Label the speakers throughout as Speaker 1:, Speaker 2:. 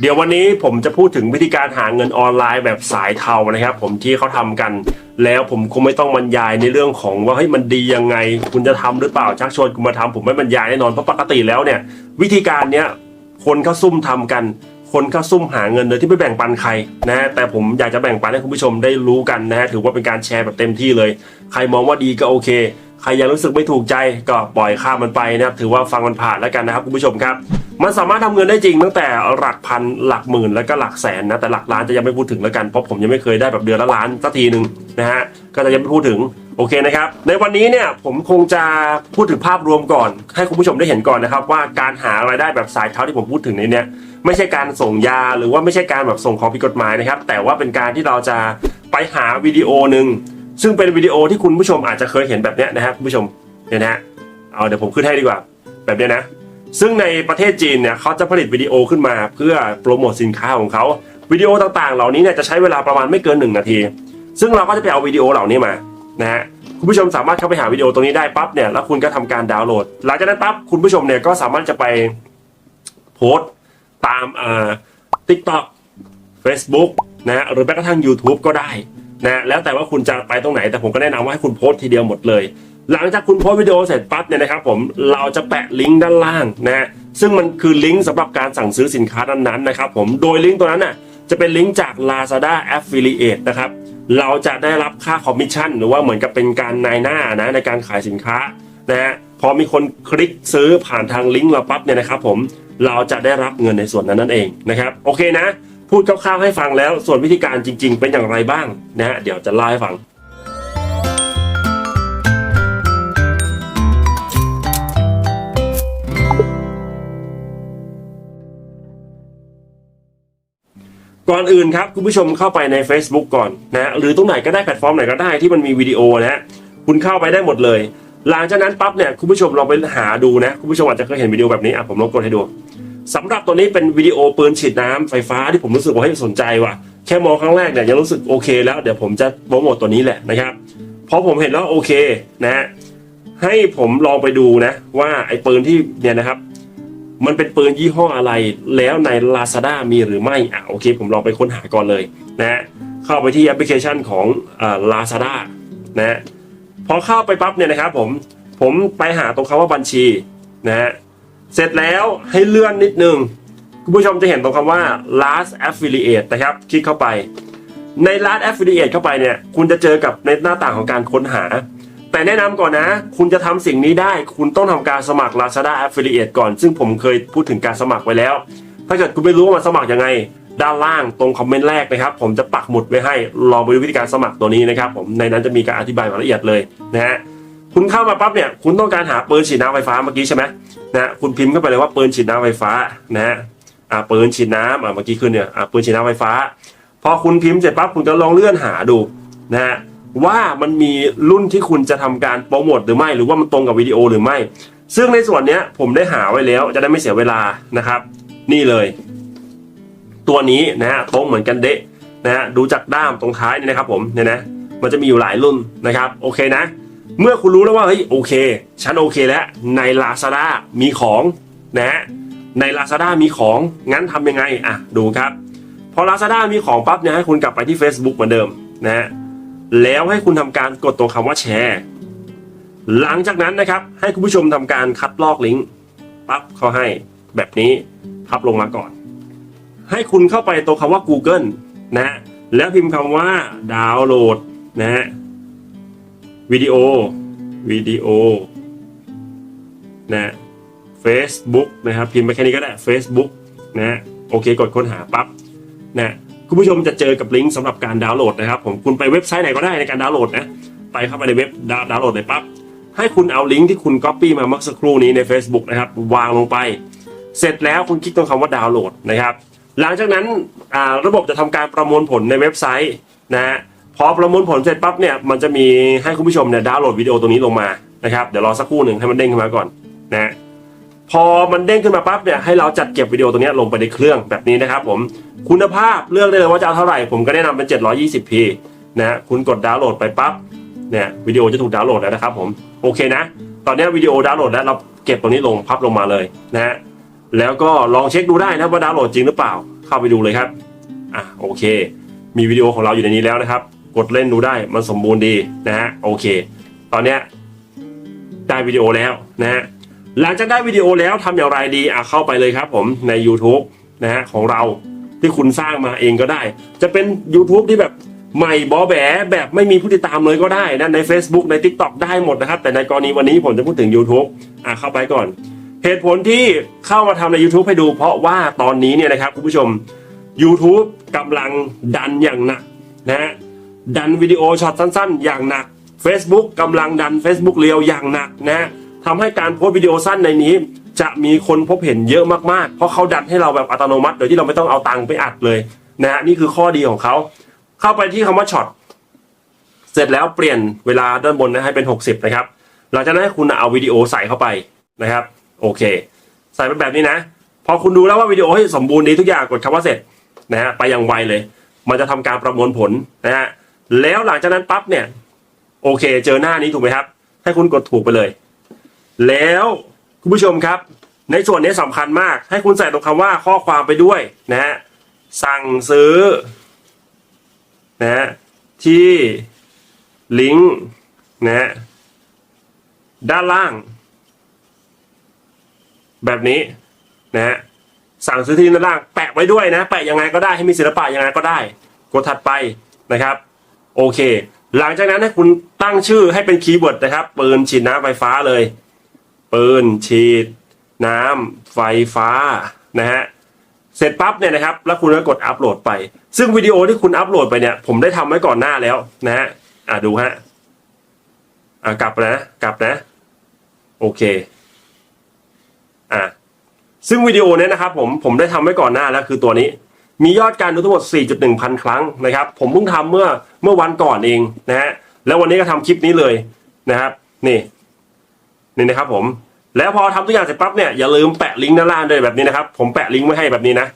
Speaker 1: เดี๋ยววันนี้ผมจะพูดถึงวิธีการหาเงินออนไลน์แบบสายเทานะครับ ผมที่เขาทำกัน แล้วผมคงไม่ต้องบรรยายในเรื่องของว่าเฮ้ยมันดียังไง คุณจะทำหรือเปล่าชักชวนคุณมาทำผมไม่บรรยายแน่นอนเพราะปกติแล้วเนี่ย วิธีการเนี้ยคนเขาซุ่มทำกัน คนเขาซุ่มหาเงินโดยที่ไม่แบ่งปันใครนะฮะแต่ผมอยากจะแบ่งปันให้คุณผู้ชมได้รู้กันนะฮะถือว่าเป็นการแชร์แบบเต็มที่เลย ใครมองว่าดีก็โอเค ใครยังรู้สึกไม่ถูกใจก็ปล่อยข้ามมันไปนะครับถือว่าฟังมันผ่านแล้วกันนะครับคุณผู้ชมครับ มันสามารถทำเงินได้จริงตั้งแต่หลักพันหลักหมื่นแล้วก็หลักแสนนะแต่หลักล้านจะยังไม่พูดถึงแล้วกันเพราะผมยังไม่เคยได้แบบเดือนละล้านสักทีหนึ่งนะฮะก็จะยังไม่พูดถึงโอเคนะครับ ในวันนี้เนี่ยผมคงจะพูดถึงภาพรวมก่อน ให้คุณผู้ชมได้เห็นก่อนนะครับ ว่าการหารายได้แบบสายเท้าที่ผมพูดถึงในเนี้ยไม่ใช่การส่งยาหรือว่าไม่ใช่การแบบส่งของผิดกฎหมายนะครับ แต่ว่าเป็นการที่เราจะไปหาวิดีโอหนึ่ง ซึ่งเป็นวิดีโอที่คุณผู้ชมอาจจะเคยเห็นแบบเนี้ยนะครับคุณผู้ชมเนี่ยนะฮะเอาเดี๋ยวผมขึ้นให้ดีกว่า แบบเนี้ยนะ ซึ่งในประเทศจีนเนี่ยเขาจะผลิตวิดีโอขึ้นมา เพื่อโปรโมทสินค้าของเขาวิดีโอต่างๆ เหล่านี้เนี่ยจะใช้เวลาประมาณไม่เกิน 1 นาที ซึ่งเราก็จะไปเอาวิดีโอเหล่านี้มานะฮะคุณผู้ชมสามารถเข้าไปหาวิดีโอตรงนี้ได้ปั๊บเนี่ยแล้วคุณก็ทำการดาวน์โหลด หลังจากนั้นปั๊บคุณผู้ชมเนี่ยก็สามารถจะไปโพสต์ตามเอ่อ TikTok Facebook นะฮะหรือแม้กระทั่ง YouTube ก็ได้ นะแล้วแต่ว่าคุณจะไปตรงไหน แต่ผมก็แนะนำว่าให้คุณโพสต์ทีเดียวหมดเลย หลังจากคุณโพสต์วิดีโอเสร็จปั๊บเนี่ยนะครับผมเราจะแปะลิงก์ด้านล่างนะฮะซึ่งมันคือลิงก์สำหรับการสั่งซื้อสินค้านั้นๆนะครับผมโดยลิงก์ตัวนั้นน่ะจะเป็นลิงก์จาก Lazada Affiliate นะครับเราจะได้รับค่าคอมมิชชั่นหรือว่าเหมือนกับเป็นการนายหน้านะในการขายสินค้านะฮะพอมีคนคลิกซื้อผ่านทางลิงก์เราปั๊บเนี่ยนะครับผมเราจะได้รับเงินในส่วนนั้นนั่นเองนะครับโอเคนะ พูดคร่าวๆให้ฟังแล้ว ส่วนวิธีการจริง ๆ เป็นอย่างไรบ้างนะฮะเดี๋ยวจะเล่าให้ฟังก่อนอื่นครับ คุณผู้ชมเข้าไปใน Facebook ก่อนนะหรือตรงไหนก็ได้แพลตฟอร์มไหนก็ได้ที่มันมีวิดีโอนะฮะคุณเข้าไปได้หมดเลย หลังจากนั้นปั๊บเนี่ยคุณผู้ชมลองไปหาดูนะ คุณผู้ชมอาจจะเคยเห็นวิดีโอแบบนี้อะผมลองกดให้ดู สำหรับตัวนี้เป็นวิดีโอปืนฉีดน้ำไฟฟ้าที่ผมรู้สึกว่าให้สนใจว่ะ แค่มองครั้งแรกเนี่ยยังรู้สึกโอเคแล้วเดี๋ยวผมจะโปรโมทตัวนี้แหละนะครับพอผมเห็นแล้วโอเคนะฮะให้ผมลองไปดูนะ ว่าไอ้ปืนที่เนี่ยนะครับ มันเป็นปืนยี่ห้ออะไร แล้วใน Lazada มีหรือไม่อะโอเค ผมลองไปค้นหาก่อนเลยนะฮะเข้าไปที่แอปพลิเคชันของอ่า Lazada นะฮะพอเข้าไปปั๊บเนี่ยนะครับผมผมไปหาตรงคำว่าบัญชีนะฮะ เสร็จแล้วให้เลื่อนนิดนึงคุณผู้ชมจะเห็นตรงคำว่า last affiliate นะครับ คลิกเข้าไป ใน last affiliate เข้าไปเนี่ย คุณจะเจอกับในหน้าต่างของการค้นหา แต่แนะนำก่อนนะ คุณจะทำสิ่งนี้ได้ คุณต้องทำการสมัคร Lazada Affiliate ก่อน ซึ่งผมเคยพูดถึงการสมัครไว้แล้ว ถ้าเกิดคุณไม่รู้ว่ามันสมัครยังไง ด้านล่างตรงคอมเมนต์แรกนะครับ ผมจะปักหมุดไว้ให้ ลองไปดูวิธีการสมัครตัวนี้นะครับ ผม ในนั้นจะมีการอธิบายรายละเอียดเลยนะฮะ คุณเข้ามาปั๊บเนี่ยคุณต้องการหาปืนฉีดน้ำไฟฟ้าเมื่อกี้ใช่ไหมนะคุณพิมพ์เข้าไปเลยว่าปืนฉีดน้ำไฟฟ้านะฮะอ่าปืนฉีดน้ำอ่าเมื่อกี้คือเนี่ยอ่าปืนฉีดน้ำไฟฟ้า พอคุณพิมพ์เสร็จปั๊บคุณจะลองเลื่อนหาดูนะฮะว่ามันมีรุ่นที่คุณจะทำการโปรโมทหรือไม่หรือว่ามันตรงกับวิดีโอหรือไม่ ซึ่งในส่วนเนี้ยผมได้หาไว้แล้วจะได้ไม่เสียเวลานะครับ นี่เลย ตัวนี้นะฮะตรงเหมือนกันเดะนะฮะดูจากด้ามตรงท้ายนี่นะครับผมเนี่ยนะมันจะมีอยู่หลายรุ่นนะครับ โอเคนะ เมื่อคุณรู้แล้วว่าเฮ้ยโอเค ฉันโอเคแล้ว ใน Lazada มีของนะฮะใน Lazada มีของงั้นทำยังไงอะดูครับ พอ Lazada มีของปั๊บเนี่ยให้คุณกลับไปที่ Facebook เหมือนเดิมนะฮะแล้วให้คุณทำการกดตัวคำว่าแชร์ หลังจากนั้นนะครับ ให้คุณผู้ชมทำการคัดลอกลิงก์ปั๊บเขาให้แบบนี้พับลงมาก่อน ให้คุณเข้าไปตัวคำว่า Google นะฮะแล้วพิมพ์คำว่าดาวน์โหลดนะฮะ วิดีโอวิดีโอนะ Facebook นะครับพิมพ์ไปแค่นี้ก็ได้ Facebook นะโอเคกดค้นหาปั๊บนะคุณผู้ชมจะเจอกับลิงก์สำหรับการดาวน์โหลดนะครับ ผมคุณไปเว็บไซต์ไหนก็ได้ในการดาวน์โหลดนะไปเข้าไปในเว็บดาวน์โหลดเลยปั๊บให้คุณเอาลิงก์ที่คุณ Copy มาเมื่อสักครู่นี้ใน Facebook นะครับ วางลงไป เสร็จแล้วคุณคลิกตรงคำว่าดาวน์โหลดนะครับ หลังจากนั้นอ่าระบบจะทำการประมวลผลในเว็บไซต์นะฮะ พอประมวลผลเสร็จปั๊บเนี่ยมันจะมีให้คุณผู้ชมเนี่ยดาวน์โหลดวิดีโอตัวนี้ลงมานะครับเดี๋ยวรอสักครู่หนึ่งให้มันเด้งขึ้นมาก่อนนะพอมันเด้งขึ้นมาปั๊บเนี่ยให้เราจัดเก็บวิดีโอตัวนี้ลงไปในเครื่องแบบนี้นะครับผมคุณภาพเลือกได้เลยว่าจะเอาเท่าไหร่ผมก็แนะนำเป็น 720p นะฮะคุณกดดาวน์โหลดไปปั๊บเนี่ยวิดีโอจะถูกดาวน์โหลดแล้วนะครับผมโอเคนะ ตอนนี้วิดีโอดาวน์โหลดแล้วเราเก็บตรงนี้ลงพับลงมาเลยนะฮะแล้วก็ลองเช็คดูได้นะว่าดาวน์โหลดจริงหรือเปล่า เข้าไปดูเลยครับอะโอเค มีวิดีโอของเราอยู่ในนี้แล้วนะครับ กดเล่นดูได้มันสมบูรณ์ดีนะฮะโอเค ตอนเนี้ยได้วิดีโอแล้วนะฮะหลังจากได้วิดีโอแล้วทำอย่างไรดีอะเข้าไปเลยครับผมใน YouTube นะฮะของเราที่คุณสร้างมาเองก็ได้ จะเป็น YouTube ที่แบบใหม่บอแบแบบไม่มีผู้ติดตามเลยก็ได้นะใน Facebook ใน TikTok ได้หมดนะครับ แต่ในกรณีวันนี้ผมจะพูดถึง YouTube อะเข้าไปก่อน เหตุผลที่เข้ามาทำใน YouTube ให้ดู เพราะว่าตอนนี้เนี่ยนะครับคุณผู้ชม YouTube กำลังดันอย่างหนักนะฮะ ดันวิดีโอช็อตสั้นๆ อย่างหนัก Facebook กำลังดัน Facebook เรียวอย่างหนักนะทำให้การโพสต์วิดีโอสั้นในนี้ จะมีคนพบเห็นเยอะมากๆ เพราะเขาดันให้เราแบบอัตโนมัติ โดยที่เราไม่ต้องเอาตังค์ไปอัดเลยนะฮะนี่คือข้อดีของเขา เข้าไปที่คำว่าช็อตเสร็จแล้วเปลี่ยนเวลาด้านบนนะให้เป็น 60 นะครับ หลังจากนั้นให้คุณเอาวิดีโอใส่เข้าไปนะครับ โอเค ใส่เป็นแบบนี้นะ พอคุณดูแล้วว่าวิดีโอให้สมบูรณ์ดีทุกอย่างกดคำว่าเสร็จนะฮะไปอย่างไวเลย มันจะทำการประมวลผลนะฮะ แล้วหลังจากนั้นปั๊บเนี่ย โอเค เจอหน้านี้ถูกไหมครับ ให้คุณกดถูกไปเลย แล้วคุณผู้ชมครับ ในส่วนนี้สำคัญมาก ให้คุณใส่ตรงคำว่าข้อความไปด้วยนะฮะสั่งซื้อนะฮะที่ลิงก์นะฮะด้านล่าง แบบนี้นะฮะสั่งซื้อที่ด้านล่างแปะไว้ด้วยนะ แปะยังไงก็ได้ให้มีศิลปะยังไงก็ได้ กดถัดไปนะครับ โอเค หลังจากนั้นให้คุณตั้งชื่อให้เป็นคีย์เวิร์ดนะครับ ปืนฉีดน้ำไฟฟ้าเลย ปืนฉีดน้ำไฟฟ้านะฮะเสร็จปั๊บเนี่ยนะครับ แล้วคุณก็กดอัปโหลดไป ซึ่งวิดีโอที่คุณอัปโหลดไปเนี่ย ผมได้ทำไว้ก่อนหน้าแล้วนะฮะอะดูฮะอะกลับนะกลับนะ โอเคอะซึ่งวิดีโอเนี้ยนะครับผมผมได้ทำไว้ก่อนหน้าแล้วคือตัวนี้ มียอดการดูทั้งหมด 4.1 พันครั้งนะครับ ผมเพิ่งทำเมื่อเมื่อวันก่อนเองนะฮะแล้ววันนี้ก็ทำคลิปนี้เลยนะครับนี่นี่นะครับผมแล้วพอทำทุกอย่างเสร็จปั๊บเนี่ยอย่าลืมแปะลิงก์ด้านล่างด้วยแบบนี้นะครับ ผมแปะลิงก์ไว้ให้แบบนี้นะ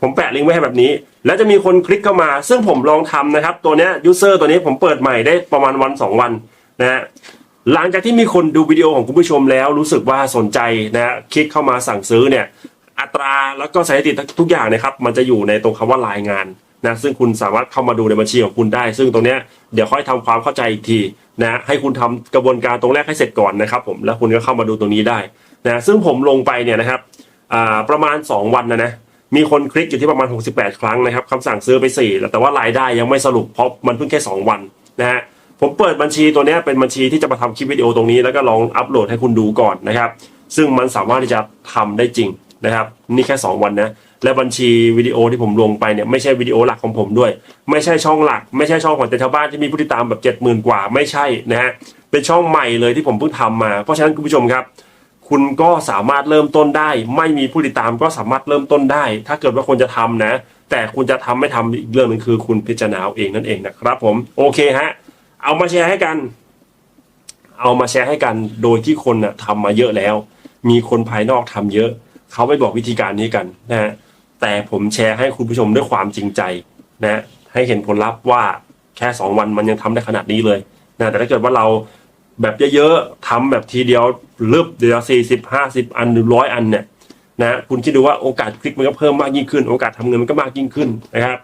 Speaker 1: ผมแปะลิงก์ไว้ให้แบบนี้ แล้วจะมีคนคลิกเข้ามา ซึ่งผมลองทำนะครับ ตัวเนี้ยยูเซอร์ตัวนี้ผมเปิดใหม่ได้ประมาณวัน 2 วันนะฮะหลังจากที่มีคนดูวิดีโอของคุณผู้ชมแล้วรู้สึกว่าสนใจนะฮะคลิกเข้ามาสั่งซื้อเนี่ย อัตราแล้วก็สถิติทุกอย่างนะครับ มันจะอยู่ในตรงคำว่ารายงานนะซึ่งคุณสามารถเข้ามาดูในบัญชีของคุณได้ ซึ่งตรงเนี้ยเดี๋ยวค่อยทำความเข้าใจอีกทีนะให้คุณทำกระบวนการตรงแรกให้เสร็จก่อนนะครับ ผมแล้วคุณก็เข้ามาดูตรงนี้ได้นะซึ่งผมลงไปเนี่ยนะครับอ่าประมาณ 2 วันนะนะมีคนคลิกอยู่ที่ประมาณ 68 ครั้งนะครับคำสั่งซื้อไป4แล้วแต่ว่ารายได้ยังไม่สรุปเพราะมันเพิ่งแค่ 2 วันนะฮะผมเปิดบัญชีตัวนี้เป็นบัญชีที่จะมาทำคลิปวิดีโอตรงนี้แล้วก็ลองอัปโหลดให้คุณดูก่อนนะครับ ซึ่งมันสามารถที่จะทำได้จริง นะครับ นี่แค่ 2 วันนะ และบัญชีวิดีโอที่ผมลงไปเนี่ยไม่ใช่วิดีโอหลักของผมด้วย ไม่ใช่ช่องหลัก ไม่ใช่ช่องของแต่ชาวบ้านที่มีผู้ติดตามแบบ 70,000 กว่าไม่ใช่นะฮะเป็นช่องใหม่เลยที่ผมเพิ่งทำมา เพราะฉะนั้นคุณผู้ชมครับ คุณก็สามารถเริ่มต้นได้ ไม่มีผู้ติดตามก็สามารถเริ่มต้นได้ ถ้าเกิดว่าคนจะทำนะ แต่คุณจะทำไม่ทำอีกเรื่องหนึงคือ คุณพิจารณาเองนั่นเองนะครับ ผมโอเคฮะเอามาแชร์ให้กัน เอามาแชร์ให้กันโดยที่คนน่ะทำมาเยอะแล้ว มีคนภายนอกทำเยอะ เขาไม่บอกวิธีการนี้กันนะฮะแต่ผมแชร์ให้คุณผู้ชมด้วยความจริงใจนะฮะให้เห็นผลลัพธ์ว่าแค่ 2 วันมันยังทำได้ขนาดนี้เลยนะแต่ถ้าเกิดว่าเราแบบเยอะๆทำแบบทีเดียวลึบเดียวสี่สิบห้าสิบอันหรือร้อยอันเนี่ยนะคุณคิดดูว่าโอกาสคลิกมันก็เพิ่มมากยิ่งขึ้น โอกาสทำเงินมันก็มากยิ่งขึ้นนะครับ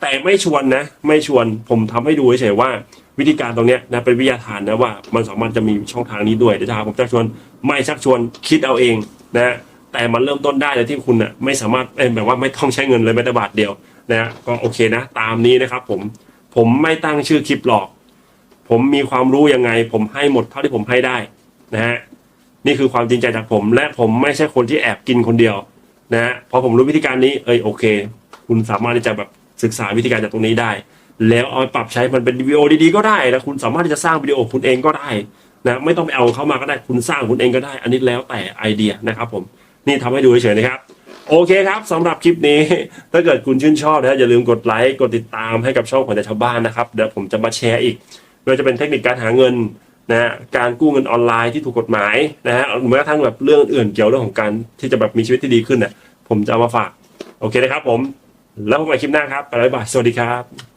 Speaker 1: แต่ไม่ชวนนะ ไม่ชวนผมทำให้ดูเฉยๆว่าวิธีการตรงนี้นะเป็นวิทยาทานนะว่ามันสามารถจะมีช่องทางนี้ด้วยเดี๋ยวจะหาผมชักชวนไม่ชักชวนคิดเอาเองนะ แต่มันเริ่มต้นได้เลยที่คุณน่ะไม่สามารถเอ้ยแบบว่าไม่ต้องใช้เงินเลยแม้แต่บาทเดียวนะก็โอเคนะ ตามนี้นะครับ ผมผมไม่ตั้งชื่อคลิปหรอก ผมมีความรู้ยังไง ผมให้หมดเท่าที่ผมให้ได้นะฮะนี่คือความจริงใจจากผม และผมไม่ใช่คนที่แอบกินคนเดียวนะฮะพอผมรู้วิธีการนี้เอ้ยโอเค คุณสามารถที่จะแบบศึกษาวิธีการจากตรงนี้ได้ แล้วเอาปปรับใช้มันเป็นวิดีโอดีๆก็ได้แล้วคุณสามารถที่จะสร้างวิดีโอคุณเองก็ได้นะไม่ต้องไปเอาเข้ามาก็ได้คุณสร้างคุณเองก็ได้ อันนี้แล้วแต่ไอเดียนะครับผม นี่ทำให้ดูเฉยๆนะครับ โอเคครับสำหรับคลิปนี้ ถ้าเกิดคุณชื่นชอบนะอย่าลืมกดไลค์กดติดตามให้กับช่องของแต่ชาวบ้านนะครับเดี๋ยวผมจะมาแชร์อีกไม่ว่าจะเป็นเทคนิคการหาเงินนะฮะการกู้เงินออนไลน์ที่ถูกกฎหมายนะฮะหรือแม้กระทั่งแบบเรื่องอื่นเกี่ยวเรื่องของการที่จะแบบมีชีวิตที่ดีขึ้นเนี่ยผมจะเอามาฝาก โอเคนะครับผม แล้วพบกันคลิปหน้าครับบ๊ายบายสวัสดีครับ